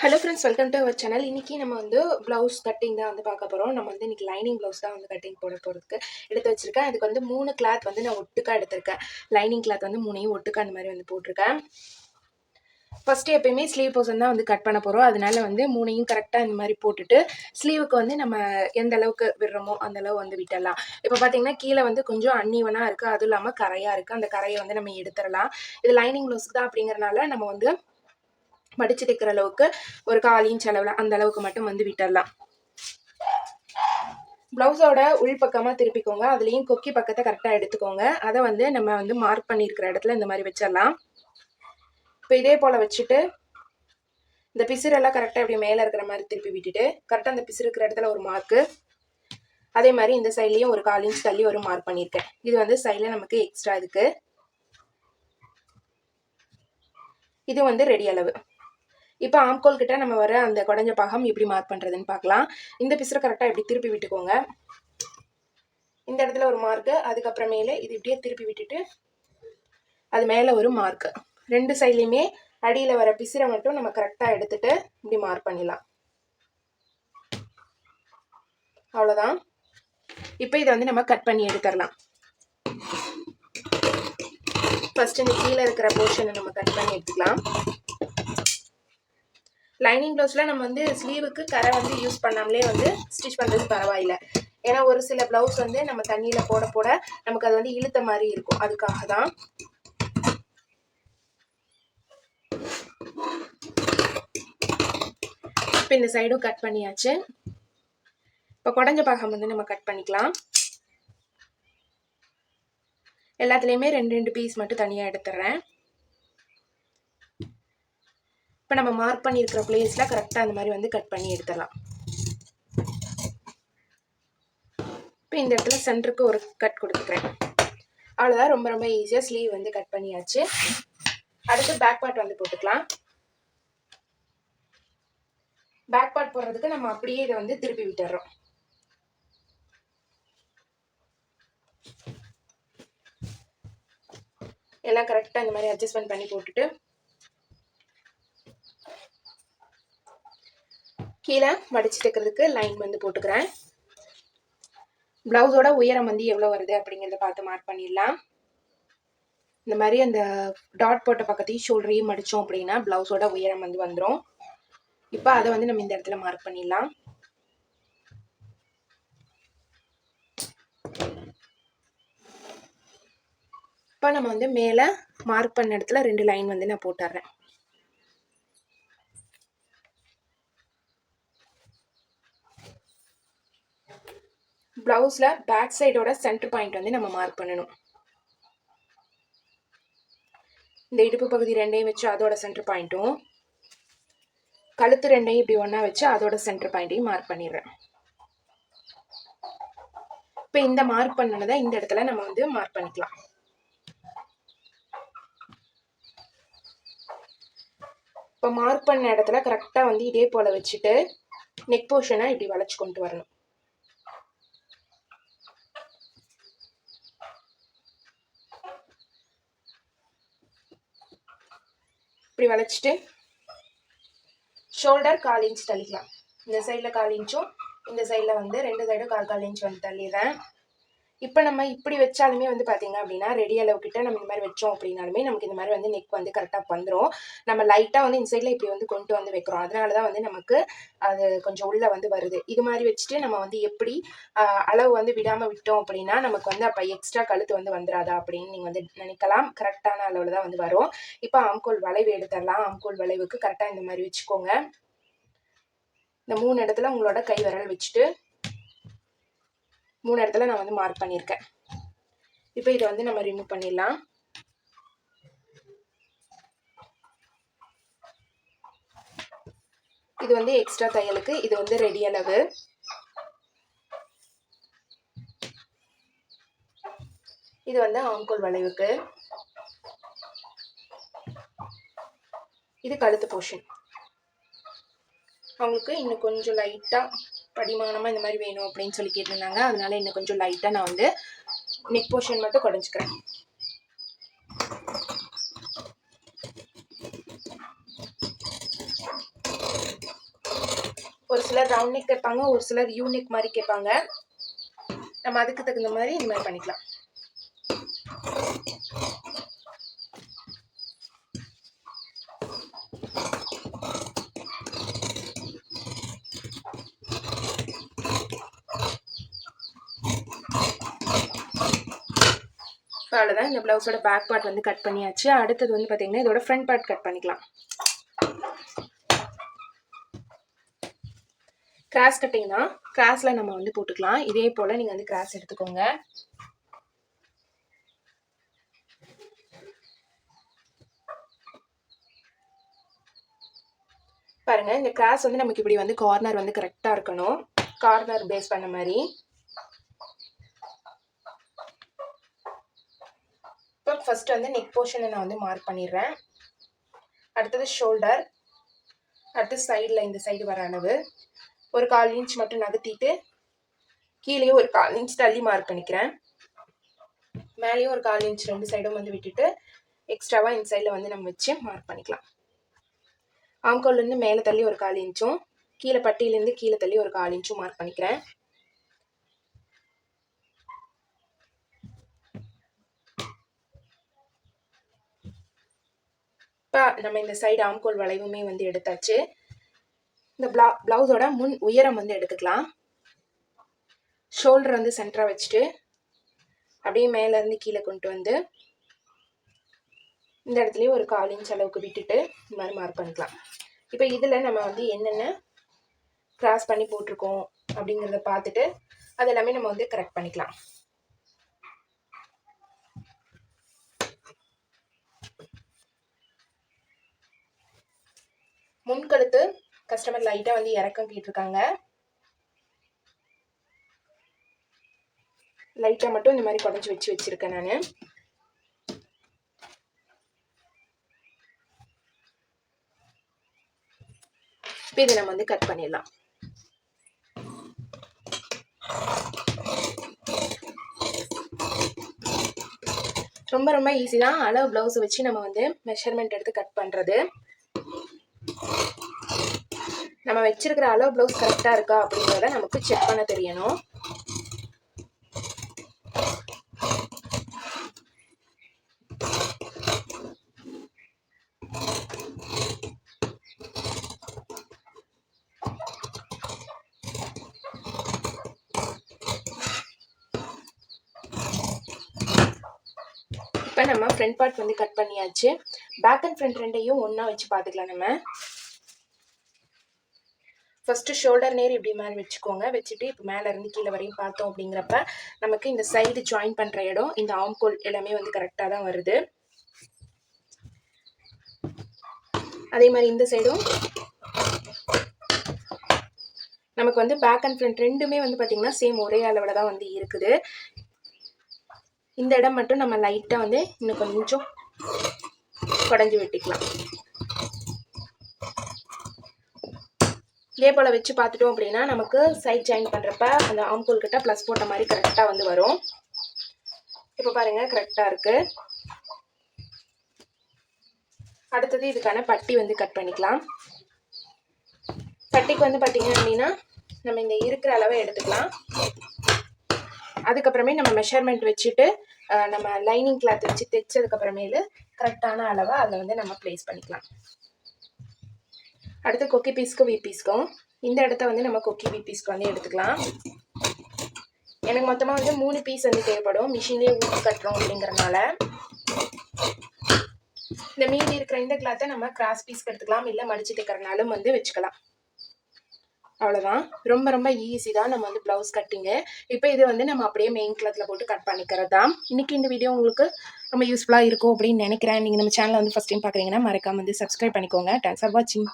Hello friends welcome to our channel இன்றைக்கி நம்ம வந்து ப்ளவுஸ் கட்டிங் தான் வந்து பார்க்க போகிறோம் நம்ம வந்து இன்றைக்கி லைனிங் ப்ளவுஸ் தான் வந்து கட்டிங் போட போகிறதுக்கு எடுத்து வச்சுருக்கேன். அதுக்கு வந்து மூணு கிளாத் வந்து நான் ஒட்டுக்கா எடுத்திருக்கேன். லைனிங் கிளாத் வந்து மூணையும் ஒட்டுக்கா அந்த மாதிரி வந்து போட்டிருக்கேன். ஃபஸ்ட்டு எப்பயுமே ஸ்லீவ் போர்ஷன் தான் வந்து கட் பண்ண போகிறோம் அதனால வந்து மூணையும் கரெக்டாக இந்த மாதிரி போட்டுட்டு ஸ்லீவுக்கு வந்து நம்ம எந்த அளவுக்கு விடுறோமோ அந்த அளவு வந்து விட்டுடலாம். இப்போ பார்த்தீங்கன்னா கீழே வந்து கொஞ்சம் அன்னீவனாக இருக்குது அதுவும் இல்லாமல் கரையாக இருக்குது அந்த கரையை வந்து நம்ம எடுத்துடலாம். இது லைனிங் ப்ளவுஸ் தான் அப்படிங்கிறனால நம்ம வந்து மடிச்சு தைக்கிற அளவுக்கு ஒரு கால் இன்ச் அளவில் அந்த அளவுக்கு மட்டும் வந்து விட்டுடலாம் ப்ளவுஸோட உள் பக்கமாக திருப்பிக்கோங்க. அதுலேயும் கொக்கி பக்கத்தை கரெக்டாக எடுத்துக்கோங்க. அதை வந்து நம்ம வந்து மார்க் பண்ணியிருக்கிற இடத்துல இந்த மாதிரி வச்சிடலாம். இப்போ இதே போல் வச்சுட்டு இந்த பிசுரெல்லாம் கரெக்டாக இப்படி மேலே இருக்கிற மாதிரி திருப்பி விட்டுட்டு கரெக்டாக அந்த பிசு இருக்கிற இடத்துல ஒரு மார்க்கு அதே மாதிரி இந்த சைட்லேயும் ஒரு கால் இன்ச் தள்ளி ஒரு மார்க் பண்ணியிருக்கேன் இது வந்து சைடில் நமக்கு எக்ஸ்ட்ரா இருக்குது இது வந்து ரெடி அளவு. இப்போ ஆம்கோல் கிட்ட நம்ம வர அந்த குடஞ்ச பாகம் எப்படி மார்க் பண்ணுறதுன்னு பார்க்கலாம் இந்த பிசுரை கரெக்டாக எப்படி திருப்பி விட்டுக்கோங்க. இந்த இடத்துல ஒரு மார்க்கு அதுக்கப்புறமேலே இது இப்படியே திருப்பி விட்டுட்டு அது மேலே ஒரு மார்க்கு ரெண்டு சைட்லேயுமே அடியில் வர பிசுரை மட்டும் நம்ம கரெக்டாக எடுத்துட்டு இப்படி மார்க் பண்ணிடலாம். அவ்வளோதான் இப்போ இதை வந்து நம்ம கட் பண்ணி எடுத்துடலாம். ஃபஸ்ட்டு இந்த கீழே இருக்கிற போர்ஷனை நம்ம கட் பண்ணி எடுத்துக்கலாம். லைனிங் ப்ளவுஸில் நம்ம வந்து ஸ்லீவுக்கு கரை வந்து யூஸ் பண்ணாமலே வந்து ஸ்டிச் பண்ணுறது பரவாயில்ல. ஏன்னா ஒரு சில ப்ளவுஸ் வந்து நம்ம தண்ணியில் போட போட நமக்கு அது வந்து இழுத்த மாதிரி இருக்கும். அதுக்காக தான். இப்போ இந்த சைடும் கட் பண்ணியாச்சு. இப்போ குடஞ்ச பாகம் வந்து நம்ம கட் பண்ணிக்கலாம். எல்லாத்துலேயுமே ரெண்டு ரெண்டு பீஸ் மட்டும் தனியாக எடுத்துடுறேன் இப்போ நம்ம மார்க் பண்ணியிருக்கிற பிளேஸில் கரெக்டாக அந்த மாதிரி வந்து கட் பண்ணி எடுத்துடலாம். இப்போ இந்த இடத்துல சென்டருக்கு ஒரு கட் கொடுத்துக்கிறேன். அவ்வளோதான் ரொம்ப ரொம்ப ஈஸியாக ஸ்லீவ் வந்து கட் பண்ணியாச்சு. அடுத்து பேக் பார்ட் வந்து போட்டுக்கலாம். பேக் பார்ட் போடுறதுக்கு நம்ம அப்படியே இதை வந்து திருப்பி விட்டுறோம். எல்லாம் கரெக்டாக இந்த மாதிரி அட்ஜஸ்ட்மெண்ட் பண்ணி போட்டுட்டு கீழே மடிச்சுட்டுக்கிறதுக்கு லைன் வந்து போட்டுக்கிறேன். ப்ளவுஸோட உயரம் வந்து எவ்வளோ வருது அப்படிங்கிறத பார்த்து மார்க் பண்ணிடலாம். இந்த மாதிரி அந்த டாட் போட்ட பக்கத்தையும் ஷோல்டரையும் மடித்தோம் அப்படின்னா ப்ளவுஸோட உயரம் வந்து வந்துடும் இப்போ அதை வந்து நம்ம இந்த இடத்துல மார்க் பண்ணிடலாம். இப்போ நம்ம வந்து மேலே மார்க் பண்ண இடத்துல ரெண்டு லைன் வந்து நான் போட்டுடுறேன் ப்ளவுஸில் பேக் சைடோட சென்டர் பாயிண்ட் வந்து நம்ம மார்க் பண்ணணும். இந்த இடுப்பு பகுதி ரெண்டையும் வச்சு அதோட சென்டர் பாயிண்ட்டும் கழுத்து ரெண்டையும் இப்படி ஒன்றா வச்சு அதோட சென்டர் பாயிண்ட்டையும் மார்க் பண்ணிடுறேன். இப்போ இந்த மார்க் பண்ணதை இந்த இடத்துல நம்ம வந்து மார்க் பண்ணிக்கலாம். இப்போ மார்க் பண்ண இடத்துல கரெக்டாக வந்து இதே போல் வச்சுட்டு நெக் போர்ஷனை இப்படி வளைச்சு கொண்டு வரணும். இப்படி வளைச்சிட்டு ஷோல்டர் கால் இன்ச் தள்ளிக்கலாம். இந்த சைடில் கால் இன்ச்சும் இந்த சைடில் வந்து ரெண்டு சைடும் கால் கால் இன்ச் வந்து தள்ளிடுறேன். இப்போ நம்ம இப்படி வச்சாலுமே வந்து பார்த்தீங்க அப்படின்னா ரெடி அளவு கிட்ட நம்ம இந்த மாதிரி வச்சோம் அப்படின்னாலுமே நமக்கு இந்த மாதிரி வந்து நெக் வந்து கரெக்டாக வந்துடும் நம்ம லைட்டாக வந்து இந்த சைடில் இப்படி வந்து கொண்டு வந்து வைக்கிறோம். அதனால தான் வந்து நமக்கு அது கொஞ்சம் உள்ளே வந்து வருது. இது மாதிரி வச்சுட்டு நம்ம வந்து எப்படி அளவு வந்து விடாமல் விட்டோம் அப்படின்னா நமக்கு வந்து அப்போ எக்ஸ்ட்ரா கழுத்து வந்து வந்துடாதா அப்படின்னு நீங்கள் வந்து நினைக்கலாம். கரெக்டான அளவில் தான் வந்து வரும். இப்போ ஆம்கோல் வளைவு எடுத்துடலாம். ஆம்கோல் வளைவுக்கு கரெக்டாக இந்த மாதிரி வச்சுக்கோங்க. இந்த மூணு இடத்துல உங்களோட கை விரல் வச்சுட்டு மூணு இடத்துல நான் வந்து மார்க் பண்ணியிருக்கேன். இப்போ இதை வந்து நம்ம ரிமூவ் பண்ணிடலாம். இது வந்து எக்ஸ்ட்ரா தையலுக்கு இது வந்து ரெடி அளவு. இது வந்து ஆங்கோல் வளைவுக்கு. இது கழுத்து போர்ஷன் அவங்களுக்கு இன்னும் கொஞ்சம் லைட்டாக படிமானமாக இந்த மாதிரி வேணும் அப்படின்னு சொல்லி கேட்டிருந்தாங்க. அதனால இன்னும் கொஞ்சம் லைட்டாக நான் வந்து நெக் போர்ஷன் மட்டும் குறைஞ்சிக்கிறேன். ஒரு சிலர் ரவுண்ட் நெக் கேட்பாங்க ஒரு சிலர் யூ நெக் மாதிரி கேட்பாங்க. நம்ம அதுக்கு தகுந்த மாதிரி இந்த மாதிரி பண்ணிக்கலாம். அவ்வளோதான் இந்த ப்ளவுஸோட பேக் பார்ட் வந்து கட் பண்ணியாச்சு. அடுத்தது வந்து பார்த்தீங்கன்னா இதோட ஃப்ரண்ட் பார்ட் கட் பண்ணிக்கலாம். கிராஸ் கட்டிங் தான். கிராஸில் நம்ம வந்து போட்டுக்கலாம். இதே போல் நீங்கள் வந்து கிராஸ் எடுத்துக்கோங்க. பாருங்கள் இந்த கிராஸ் வந்து நமக்கு இப்படி வந்து கார்னர் வந்து கரெக்டாக இருக்கணும். கார்னர் பேஸ் பண்ண மாதிரி. ஃபஸ்ட்டு வந்து நெக் போர்ஷனை நான் வந்து மார்க் பண்ணிடுறேன். அடுத்தது ஷோல்டர் அடுத்து சைடில் இந்த சைடு வர அளவு. ஒரு கால் இன்ச் மட்டும் நகர்த்திட்டு கீழே ஒரு கால் இன்ச் தள்ளி மார்க் பண்ணிக்கிறேன். மேலேயும் ஒரு கால் இன்ச் ரெண்டு சைடும் வந்து விட்டுட்டு எக்ஸ்ட்ராவாக இந்த சைடில் வந்து நம்ம வச்சு மார்க் பண்ணிக்கலாம். ஆம்கோல்லேருந்து மேலே தள்ளி ஒரு கால் இன்ச்சும் கீழே பட்டியிலேருந்து கீழே தள்ளி ஒரு கால் இன்ச்சும் மார்க் பண்ணிக்கிறேன். கரெக்டாக நம்ம இந்த சைடு ஆம்கோல் வளைவுமே வந்து எடுத்தாச்சு. இந்த ப்ளா ப்ளவுஸோட முன் உயரம் வந்து எடுத்துக்கலாம். ஷோல்டர் வந்து சென்டராக வச்சுட்டு அப்படியே மேலேருந்து கீழே கொண்டு வந்து இந்த இடத்துலையும் ஒரு கால் இன்ச் அளவுக்கு விட்டுட்டு இந்த மாதிரி மார்க் பண்ணிக்கலாம். இப்போ இதில் நம்ம வந்து என்னென்ன கிராஸ் பண்ணி போட்டிருக்கோம் அப்படிங்கிறத பார்த்துட்டு அது எல்லாமே நம்ம வந்து கரெக்ட் பண்ணிக்கலாம். முன்கழுத்து கஸ்டமர் லைட்டாக வந்து இறக்கம் கேட்டிருக்காங்க. லைட்டாக மட்டும் இந்த மாதிரி குடஞ்சி வச்சு வச்சுருக்கேன் நான். இப்போ இதை நம்ம வந்து கட் பண்ணிடலாம். ரொம்ப ரொம்ப ஈஸி தான். அளவு ப்ளவுஸ் வச்சு நம்ம வந்து மெஷர்மெண்ட் எடுத்து கட் பண்ணுறது நம்ம வச்சிருக்கிற அளவு ப்ளவுஸ் கரெக்டாக இருக்கா அப்படிங்கிறத நமக்கு செக் பண்ண தெரியணும். இப்போ நம்ம ஃப்ரண்ட் பார்ட் வந்து கட் பண்ணியாச்சு. பேக் அண்ட் ஃப்ரண்ட் ரெண்டையும் ஒன்றா வச்சு பார்த்துக்கலாம் நம்ம. ஃபஸ்ட்டு ஷோல்டர் நேர் இப்படி மேலே வச்சுக்கோங்க. வச்சுட்டு இப்போ மேலே இருந்து கீழே வரையும் பார்த்தோம் அப்படிங்கிறப்ப நமக்கு இந்த சைடு ஜாயின் பண்ணுற இடம் இந்த ஆம்கோல் எல்லாமே வந்து கரெக்டாக தான் வருது. அதே மாதிரி இந்த சைடும் நமக்கு வந்து பேக் அண்ட் ஃப்ரண்ட் ரெண்டுமே வந்து பார்த்திங்கன்னா சேம் ஒரே அளவில் தான் வந்து இருக்குது. இந்த இடம் மட்டும் நம்ம லைட்டாக வந்து இன்னும் கொஞ்சம் குடஞ்சி வெட்டிக்கலாம். இதே போல் வச்சு பார்த்துட்டோம் அப்படின்னா நமக்கு சைட் ஜாயின் பண்ணுறப்ப அந்த ஆம்பூல் கிட்ட ப்ளஸ் போட்ட மாதிரி கரெக்டாக வந்து வரும். இப்போ பாருங்கள் கரெக்டாக இருக்குது அடுத்தது இதுக்கான பட்டி வந்து கட் பண்ணிக்கலாம். பட்டிக்கு வந்து பார்த்திங்க அப்படின்னா நம்ம இந்த இருக்கிற அளவை எடுத்துக்கலாம். அதுக்கப்புறமே நம்ம மெஷர்மெண்ட் வச்சுட்டு நம்ம லைனிங் கிளாத் வச்சு தைச்சதுக்கப்புறமேலு கரெக்டான அளவை அதில் வந்து நம்ம ப்ளேஸ் பண்ணிக்கலாம். அடுத்து கொக்கி பீஸ்க்கும் வி பீஸ்க்கும். இந்த இடத்த வந்து நம்ம கொக்கி வி பீஸ்க்கு வந்து எடுத்துக்கலாம். எனக்கு மொத்தமாக வந்து மூணு பீஸ் வந்து தேவைப்படும். மிஷின்லேயே ஊற்றி கட்டுறோம் அப்படிங்கிறனால. இந்த மீதி இருக்கிற இந்த கிளாத்தை நம்ம கிராஸ் பீஸ் எடுத்துக்கலாம். இல்லை மடிச்சு தைக்கிறனாலும் வந்து வச்சுக்கலாம். அவ்வளோதான் ரொம்ப ரொம்ப ஈஸி தான் நம்ம வந்து ப்ளவுஸ் கட்டிங்கு இப்போ இது வந்து நம்ம அப்படியே மெயின் கிளாத்தில் போட்டு கட் பண்ணிக்கிறது தான். இன்றைக்கி இந்த வீடியோ உங்களுக்கு ரொம்ப யூஸ்ஃபுல்லாக இருக்கும் அப்படின்னு நினைக்கிறேன். நீங்கள் நம்ம சேனலை வந்து ஃபஸ்ட் டைம் பார்க்குறீங்கன்னா மறக்காம வந்து சப்ஸ்கிரைப் பண்ணிக்கோங்க. தேங்க்ஸ் ஃபார் வாட்சிங்